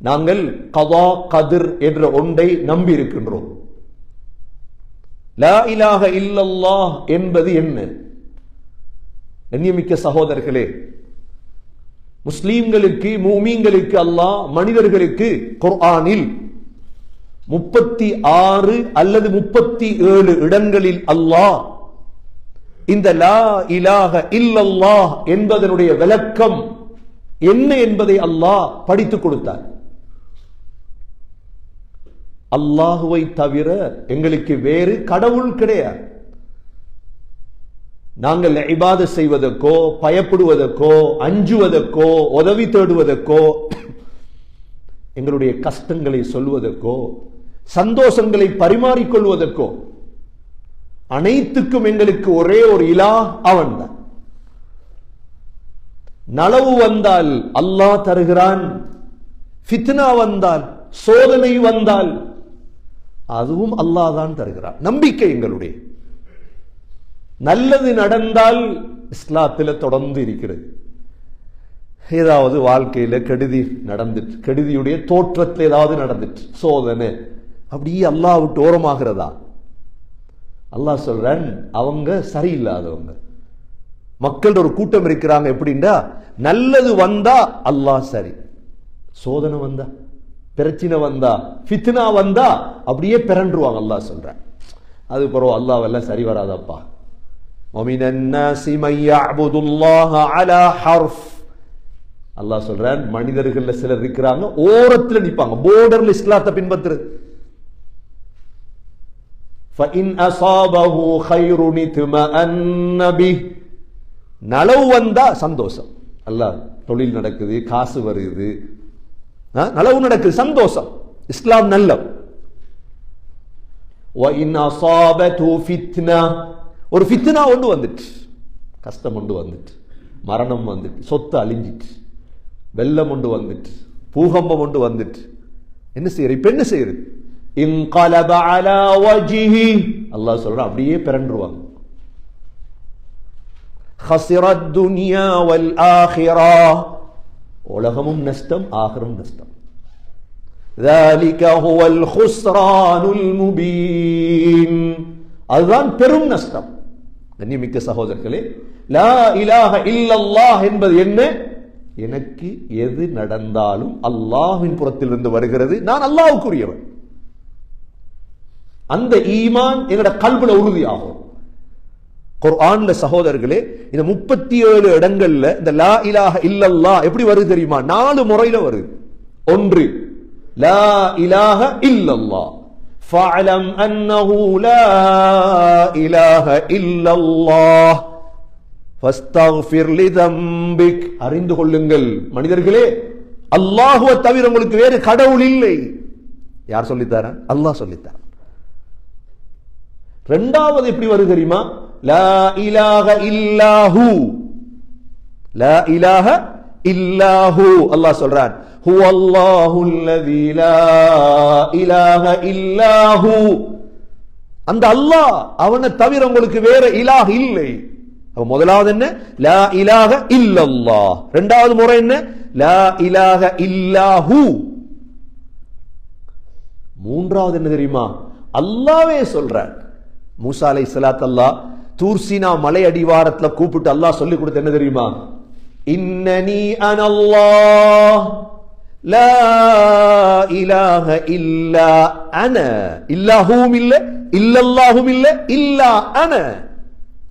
நாங்கள் கதா கதிர் என்ற ஒன்றை நம்பி இருக்கின்றோம் லா இலாக இல்லல்லாஹ் என்பது என்ன? கண்ணியமிக்க சகோதரர்களே முஸ்லீம்களுக்கு மூமீன்களுக்கு அல்லாஹ் மனிதர்களுக்கு குர்ஆனில் முப்பத்தி ஆறு அல்லது முப்பத்தி ஏழு இடங்களில் அல்லாஹ் இந்த லா இலாக இல்லல்லாஹ் என்பதனுடைய விளக்கம் என்ன என்பதை அல்லாஹ் படித்துக் கொடுத்தார். அல்லாஹுவை தவிர எங்களுக்கு வேறு கடவுள் கிடையாது. நாங்கள் இபாத செய்வதற்கோ பயப்படுவதற்கோ அஞ்சுவதற்கோ உதவி தேடுவதற்கோ எங்களுடைய கஷ்டங்களை சொல்வதற்கோ சந்தோஷங்களை பரிமாறிக்கொள்வதற்கோ அனைத்துக்கும் எங்களுக்கு ஒரே ஒரு இலா அவன்தான் நலவு வந்தால் அல்லாஹ் தருகிறான் ஃபித்னா வந்தால் சோதனை வந்தால் அதுவும் அல்லாஹ் தான் தருகிறார் நம்பிக்கை எங்களுடைய. நல்லது நடந்தால் இஸ்லாத்தில் தொடர்ந்து இருக்கிறது. ஏதாவது வாழ்க்கையில கெடுதி நடந்துட்டு கெடுதியுடைய தோற்றத்தில் ஏதாவது நடந்துட்டு சோதனை அப்படியே அல்லாஹ் விட்டு ஓரமாகிறதா? அல்லாஹ் சொல்றேன் அவங்க சரியில்லாதவங்க. மக்கள் ஒரு கூட்டம் இருக்கிறாங்க எப்படின்னா நல்லது வந்தா அல்லாஹ் சரி. சோதனை வந்தா. பிரச்சனை வந்தா ஃபித்னா வந்தா அப்படியே பிறண்டுருவாங்க அல்லாஹ் சொல்றேன் அது பிறகு அல்லாஹ் எல்லாம் சரி வராதப்பா ومن الناس من يعبد الله على حرف அல்லாஹ் சொல்றான் மனிதர்கள்ல சிலர் இருக்கிறாங்க ஓரத்துல நிப்பாங்க போர்டர்ல இஸ்லாத்தை பின்பற்றுறது فإن أصابه خير اطمأن به நலவு வந்தா சந்தோஷம் அல்லாஹ் தொழில் நடக்குது காசு வருது ஆ, நலவு நடக்குது சந்தோஷம் இஸ்லாம் நல்ல وإن أصابته فتنة ஒரு ஃபித்னா ஒன்று வந்துட்டு கஷ்டம் ஒன்று வந்துட்டு மரணம் வந்துட்டு சொத்து அழிஞ்சிட்டு வெள்ளம் ஒன்று வந்துட்டு பூகம்பம் ஒன்று வந்துட்டு என்ன செய்யற இப்ப என்ன செய்யறது இன்கலப அலா வஜிஹி அல்லாஹ் சொல்றான் அப்படியே பிறண்டுருவாங்க ஹசிரத் துனியா வல் ஆஹிரா உலகமும் நஷ்டம் ஆகரும் நஷ்டம். அதுதான் பெரும் நஷ்டம். கண்ணியமிக்க சகோதரர்களே லா இலாக இல்லல்லாஹ் என்பது என்ன? எனக்கு எது நடந்தாலும் அல்லாஹின் புறத்தில் இருந்து வருகிறது. நான் அல்லாவுக்குரியவன் அந்த ஈமான் என்னோட கல்வில உறுதியாகும். குர்ஆன்ல சகோதரர்களே இந்த முப்பத்தி ஏழு இடங்கள்ல இந்த லா இலாஹ இல்லல்லாஹ் எப்படி வருது தெரியுமா நாலு முறையில வருது ஒன்று லா இலாஹ இல்லல்லாஹ் فاعلم أنه لا إله إلا الله فاستغفر لذنبك அறிந்து கொள்ளுங்கள் மனிதர்களே அல்லாஹுவை தவிர உங்களுக்கு வேறு கடவுள் இல்லை யார் சொல்லித்தாரன் அல்லாஹ் சொல்லித்தாரன் ரெண்டாவது எப்படி வருது தெரியுமா லா இலாக இல்லாஹு லா இலாக இல்லாஹு அல்லாஹ் சொல்றான் ஹு அல்லாஹு அல்லதி லா இலாக இல்லாஹு அந்த அல்லாஹ் அவனை தவிர உங்களுக்கு வேற இலாஹ் இல்லை. அப்ப முதலாவது என்ன? லா இலாக இல்லல்லா ரெண்டாவது முறை என்ன? லா இலாக இல்லாஹு மூன்றாவது என்ன தெரியுமா? அல்லாவே சொல்றார். மூசா அலை சலாத் அல்லாஹ் தூர்சினா மலை அடிவாரத்துல கூப்பிட்டு அல்லாஹ் சொல்லி கொடுத்த என்ன தெரியுமா? இன்னனி அனல்லா லா இலாஹ இல்லா அன. இல்லாஹும் இல்ல இல்லல்லாஹும் இல்ல இல்லா அன.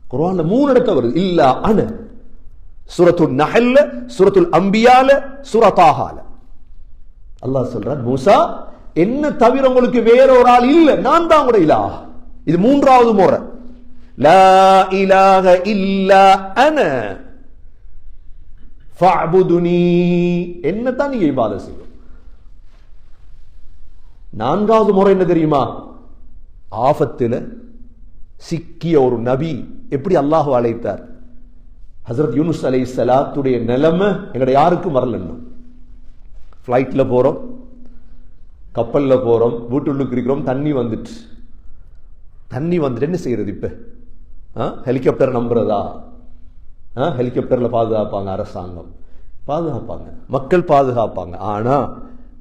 குர்ஆன்ல மூணு இடத்துல வருது இல்லா அன. சூரத்துல் நஹல்ல சூரத்துல் அம்பியால சூரத்தாஹால அல்லாஹ் சொல்றான் மூசா என்ன தவிர உங்களுக்கு வேற ஒரு ஆள் இல்ல நான் தான் கூட இலா இது மூன்றாவது முறை. லா இலாஹ இல்லா அன ஃபஅபுதுனி என்னத்தான் நீங்க இபாதத் செய்யும் நான்காவது முறை என்ன தெரியுமா? ஆபத்தில் சிக்கிய ஒரு நபி எப்படி அல்லாஹ் அழைத்தார்? ஹசரத் யூனுஸ் அலை சலாத்துடைய நிலைமை எங்கட யாருக்கும் வரலன்னு ஃப்ளைட்டில் ஃப்ளைட்ல போறோம். கப்பல்ல போறோம். வீட்டுள்ளுக்கு இருக்கிறோம். தண்ணி வந்துட்டு. தண்ணி வந்துட்டு என்ன செய்யறது இப்போ? ஹெலிகாப்டர் நம்புறதா ஹெலிகாப்டர்ல பாதுகாப்பாங்க அரசாங்கம். பாதுகாப்பாங்க. மக்கள் பாதுகாப்பாங்க. ஆனா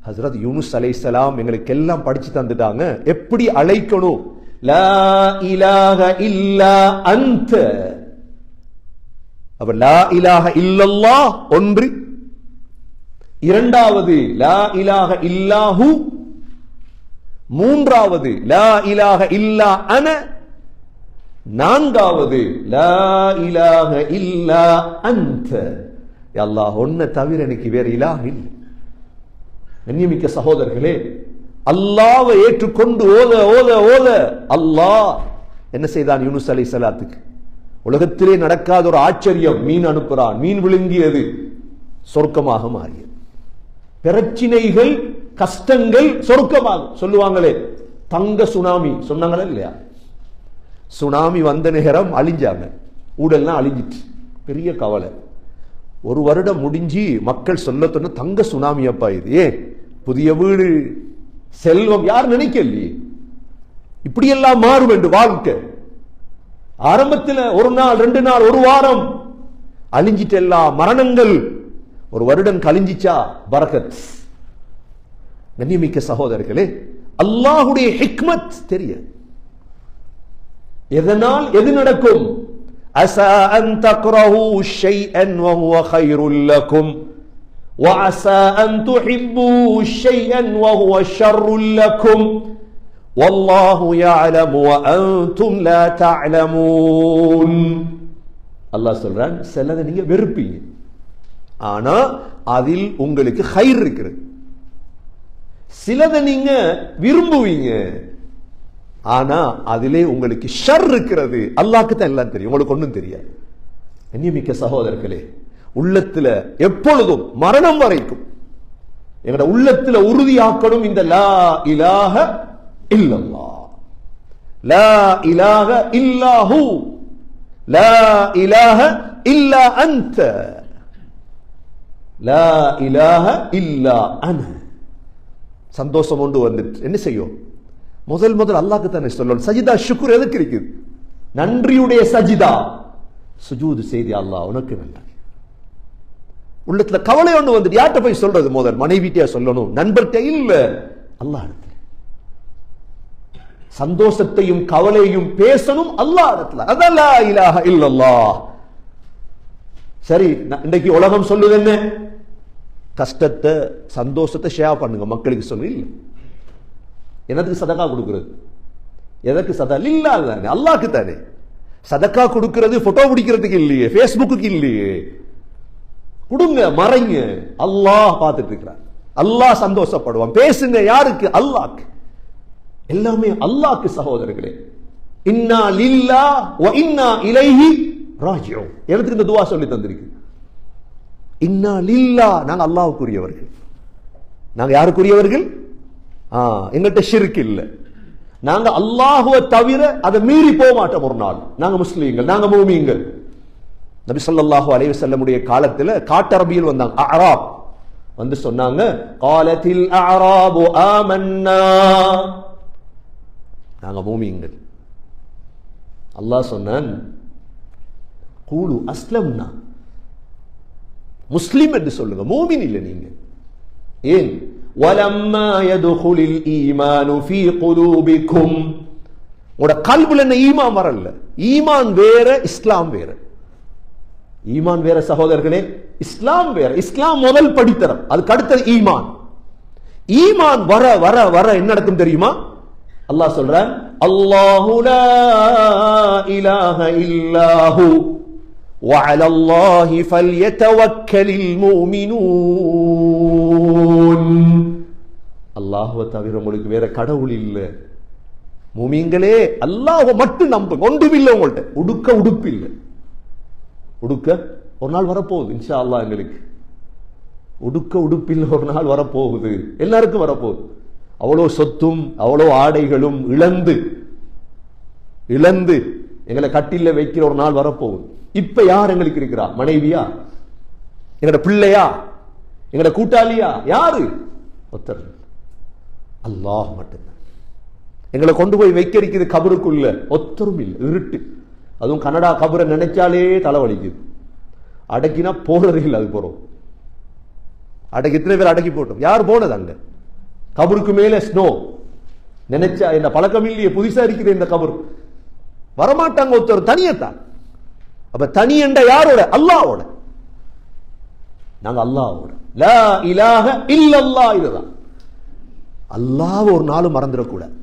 ஹசரத் யூனுஸ் அலைஹிஸ்ஸலாம் எங்களுக்கு எல்லாம் படிச்சு தந்துட்டாங்க. எப்படி அழைக்கணும்? லா இலாக இல்லா அந்த அப்ப லா இலாஹ இல்லல்லா ஒன்று. இரண்டாவது லா இலாக இல்லாஹு. மூன்றாவது லா இலாக இல்லா அன. நான்காவது லா இலாஹ இல்லா அன்த. அல்லாஹ் ஒன்ன தவிர எனக்கு வேற இலாக இல்லை. கண்ணியமிக்க சகோதரர்களே அல்லாவை ஏற்றுக்கொண்டு ஓத ஓத ஓத அல்லாஹ் என்ன செய்தான் யூனுஸ் அலை சலாத்துக்கு உலகத்திலே நடக்காத ஒரு ஆச்சரியம் மீன் அனுப்புறான் மீன் விழுங்கியது சொர்க்கமாக மாறியது. பிரச்சினைகள் கஷ்டங்கள் சொர்க்கமாகும். சொல்லுவாங்களே தங்க சுனாமி. சொன்னாங்களா இல்லையா? சுனாமி வந்த நேரம் அழிஞ்சாங்க. ஊடல்லாம் அழிஞ்சிட்டு பெரிய கவலை. ஒரு வருடம் முடிஞ்சு மக்கள் சொல்ல சொன்ன தங்க சுனாமி அப்பா இது. ஏன்? புதிய வீடு செல்வம் யார் நினைக்கலையே. இப்படியெல்லாம் மாறும் என்று வாழ்க்கை. ஆரம்பத்தில் ஒரு நாள் ரெண்டு நாள் ஒரு வாரம் அழிஞ்சிட்டு எல்லாம் மரணங்கள். ஒரு வருடம் கழிஞ்சிச்சா பரகத். கண்ணியமிக்க சகோதரர்களே அல்லாஹுடைய ஹிக்மத் தெரிய எதனால் எது நடக்கும் அசா அன் தக்ரஹு ஷைஅன் வஹுவ கைருல் லக்கும் وعسى أن تحبوا شيئا وهو شر لكم والله يعلم وأنتم لا تعلمون அல்லாஹ் சொல்றான் சிலதை நீங்க வெறுப்பீங்க ஆனா அதில் உங்களுக்கு கயிறு இருக்கிறது சிலதை நீங்க விரும்புவீங்க ஆனா அதிலே உங்களுக்கு ஷர் இருக்கிறது. அல்லாக்கு தான் எல்லாம் தெரியும். உங்களுக்கு ஒன்றும் தெரியாது. கண்ணியமிக்க சகோதரர்களே உள்ளத்துல எப்பொழுதும் மரணம் வரைக்கும் எங்கட உள்ளத்துல உறுதியாக்கணும் இந்த லா இலாஹ இல்லல்லா லா இலாக இல்லாஹு. லா இலாஹ இல்லா அந்த லா இலாக இல்லா அன சந்தோஷம் கொண்டு வந்துட்டு என்ன செய்யும்? முதல் முதல் அல்லாக்கு தானே சொல்லணும். சஜிதா சுக்குர் எதுக்கு இருக்குது? நன்றியுடைய சஜிதா. சுஜூது செய்தி அல்லாஹ் உனக்கு நன்றி. உள்ளத்துல கவலை ஒண்ணு வந்துட்டு யார்கிட்ட போய் சொல்றது முதல்? மனைவிட்டியா சொல்லணும். நண்பர்கிட்ட இல்ல. அல்லாஹ் இடத்துல. சந்தோஷத்தையும் கவலையும் பேசணும் அல்லாஹ் இடத்துல. அதல்லா இலாஹ இல்லல்லா சரி இன்னைக்கு இன்றைக்கு உலகம் சொல்லுது என்ன? கஷ்டத்தை சந்தோஷத்தை ஷேர் பண்ணுங்க. மக்களுக்கு சொல்லு இல்லை. என்னதுக்கு சதக்கா கொடுக்குறது? எதற்கு சதா இல்லா தானே அல்லாக்கு தானே. சதக்கா கொடுக்கிறது போட்டோ பிடிக்கிறதுக்கு இல்லையே ஃபேஸ்புக்கு இல்லையே. கொடுங்க மறைங்க. அல்லாஹ் பார்த்துட்டு இருக்கிறார். அல்லாஹ் சந்தோஷப்படுவான். பேசுங்க யாருக்கு? அல்லாக்கு எல்லாமே அல்லாக்கு சகோதரர்களே. இன்னா லில்லா ஓ இன்னா இலைஹி ராஜ்யம் எனக்கு இந்த துவா சொல்லி தந்திருக்கு? இன்னா லில்லா நாங்கள் அல்லாவுக்குரியவர்கள் நாங்கள் யாருக்குரியவர்கள்? எங்கள்கிட்ட ஷிருக்கு இல்லை. நாங்க அல்லாஹுவை தவிர அதை மீறி போக மாட்டோம் ஒரு நாள். நாங்க முஸ்லீம்கள் நாங்க மூமியங்கள் நபி அலைவு செல்ல முடிய காலத்துல காட்டரபியில் வந்தாங்க அராப் வந்து சொன்னாங்க காலத்தில் அராபு ஆமன்னா. நாங்க மூமியங்கள் அல்லாஹ் சொன்னான் கூலு அஸ்லம்னா. முஸ்லீம் என்று சொல்லுங்க மூமின் இல்லை நீங்க. ஏன்? وَلَمَّا يَدْخُلِ الْإِيمَانُ فِي قُلُوبِكُمْ உங்களோட கல்புல என்ன ஈமான் வரல ஈமான் வேற இஸ்லாம் வேற ஈமான் வேற சகோதரர்களே இஸ்லாம் வேற இஸ்லாம் முதல் படித்தரம் அதுக்கு அடுத்தது ஈமான் ஈமான் வர வர வர என்ன நடக்கும் தெரியுமா அல்லாஹ் சொல்றான் அல்லாஹு லா இலாஹ இல்லாஹு وعلى الله فليتوكل المؤمنون அல்லாஹுவை தவிர உங்களுக்கு வேற கடவுள் இல்ல. மூமிங்களே அல்லாஹ மட்டும் நம்புங்க ஒன்றுமில்லை உங்கள்கிட்ட உடுக்க உடுப்பு இல்லை. உடுக்க ஒரு நாள் வரப்போகுது இன்ஷா அல்லாஹ் எங்களுக்கு உடுக்க உடுப்பில் ஒரு நாள் வரப்போகுது. எல்லாருக்கும் வரப்போகுது. அவ்வளோ சொத்தும் அவ்வளோ ஆடைகளும் இழந்து இழந்து எங்களை கட்டில வைக்கிற ஒரு நாள் வரப்போகுது. இப்ப யார் எங்களுக்கு இருக்கிறா? மனைவியா? என்னோட பிள்ளையா? எங்கட கூட்டாளியா? யாரு? ஒருத்தர். அல்லாஹ் மட்டும்தான். எங்களை கொண்டு போய் வைக்கிறது கபருக்குள்ள. ஒத்தரும் இல்லை. இருட்டு. அதுவும் கனடா கபரை நினைச்சாலே தலைவலிக்குது. அடக்கினா போறது இல்லை அது போறோம். அடக்கி இத்தனை பேர் அடக்கி போட்டோம்? யார் போனது அங்க? கபருக்கு மேலே ஸ்னோ நினைச்சா இந்த பழக்கம் இல்லையே? புதுசா இருக்கிற இந்த கபர். வரமாட்டாங்க ஒருத்தர் தனியத்தான். அப்ப தனி என்ற யாரோட? அல்லாவோட. நாங்க அல்லாவோட. லா இலாக இல்லல்லா இதுதான். அல்லாஹ் ஒரு நாளும் மறந்துடக்கூடாது.